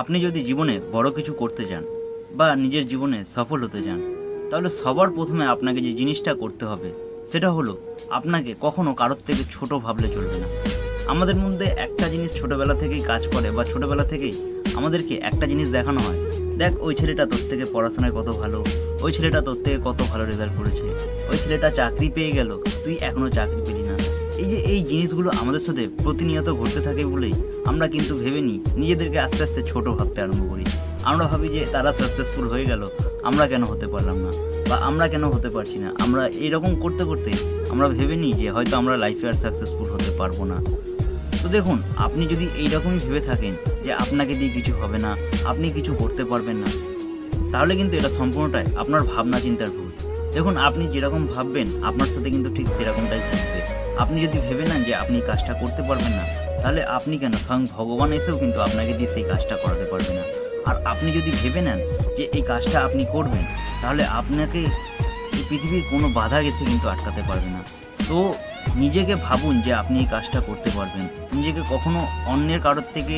আপনি যদি জীবনে বড় কিছু করতে চান বা নিজের জীবনে সফল হতে চান তাহলে সবার প্রথমে আপনাকে যে জিনিসটা করতে হবে, সেটা হলো আপনাকে কখনো কারোর থেকে ছোট ভাবলে চলবে না। আমাদের মধ্যে একটা জিনিস ছোটবেলা থেকেই কাজ করে বা ছোটবেলা থেকেই আমাদেরকে একটা জিনিস দেখানো হয়, দেখ ওই ছেলেটা তোর থেকে পড়াশোনায় কত ভালো, ওই ছেলেটা তোর থেকে কত ভালো রেজাল্ট করেছে, ওই ছেলেটা চাকরি পেয়ে গেল, তুই এখনও চাকরি এই যে এই জিনিসগুলো আমাদের সাথে প্রতিনিয়ত ঘটতে থাকে বলেই আমরা কিন্তু ভেবে নিই, নিজেদেরকে আস্তে আস্তে ছোট ভাবতে আরম্ভ করি। আমরা ভাবি যে তারা সাকসেসফুল হয়ে গেল, আমরা কেন হতে পারলাম না? বা আমরা কেন হতে পারছি না? আমরা এরকম করতে করতে আমরা ভেবে নিই যে হয়তো আমরা লাইফে আর সাকসেসফুল হতে পারব না। তো দেখুন, আপনি যদি এইরকমই ভেবে থাকেন যে আপনাকে দিয়ে কিছু হবে না, আপনি কিছু করতে পারবেন না, তাহলে কিন্তু এটা সম্পূর্ণটাই আপনার ভাবনা চিন্তার ভুল। দেখুন, আপনি যেরকম ভাববেন, আপনার সাথে কিন্তু ঠিক সেরকমটাই ঘটবে আপনি যদি ভেবে নেন যে আপনি কাজটা করতে পারবেন না, তাহলে আপনি কেন? স্বয়ং ভগবান এসেও কিন্তু আপনাকে দিয়ে সেই কাজটা করাতে পারবে না। আর আপনি যদি ভেবে নেন যে এই কাজটা আপনি করবেন, তাহলে আপনাকে এই পৃথিবীর কোনো বাধা গেছে কিন্তু আটকাতে পারবে না। তো নিজেকে ভাবুন যে আপনি এই কাজটা করতে পারবেন। নিজেকে কখনো অন্যের কারোর থেকে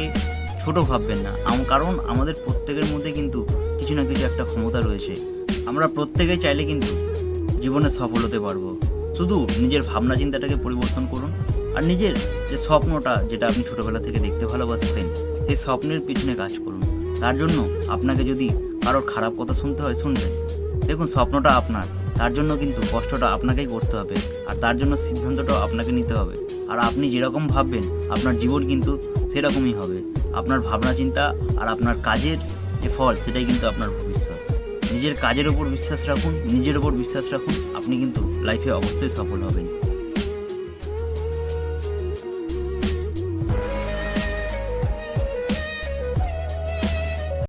ছোট ভাববেন না। কারণ আমাদের প্রত্যেকের মধ্যে কিন্তু কিছু না কিছু একটা ক্ষমতা রয়েছে। আমরা প্রত্যেকেই চাইলে কিন্তু জীবনে সফল হতে পারব। শুধু নিজের ভাবনা চিন্তাটাকে পরিবর্তন করুন আর নিজের যে স্বপ্নটা যেটা আপনি ছোটোবেলা থেকে দেখতে ভালোবাসতেন, সেই স্বপ্নের পিছনে কাজ করুন। তার জন্য আপনাকে যদি কারোর খারাপ কথা শুনতে হয়, শুনবেন। দেখুন, স্বপ্নটা আপনার। তার জন্য কিন্তু কষ্টটা আপনাকেই করতে হবে আর তার জন্য সিদ্ধান্তটাও আপনাকে নিতে হবে। আর আপনি যেরকম ভাববেন, আপনার জীবন কিন্তু সেরকমই হবে। আপনার ভাবনা চিন্তা আর আপনার কাজের যে ফল, সেটাই কিন্তু আপনার ভবিষ্যৎ। নিজের কাজের ওপর বিশ্বাস রাখুন, নিজের ওপর বিশ্বাস রাখুন, আপনি কিন্তু লাইফে অবশ্যই সফল হবেন।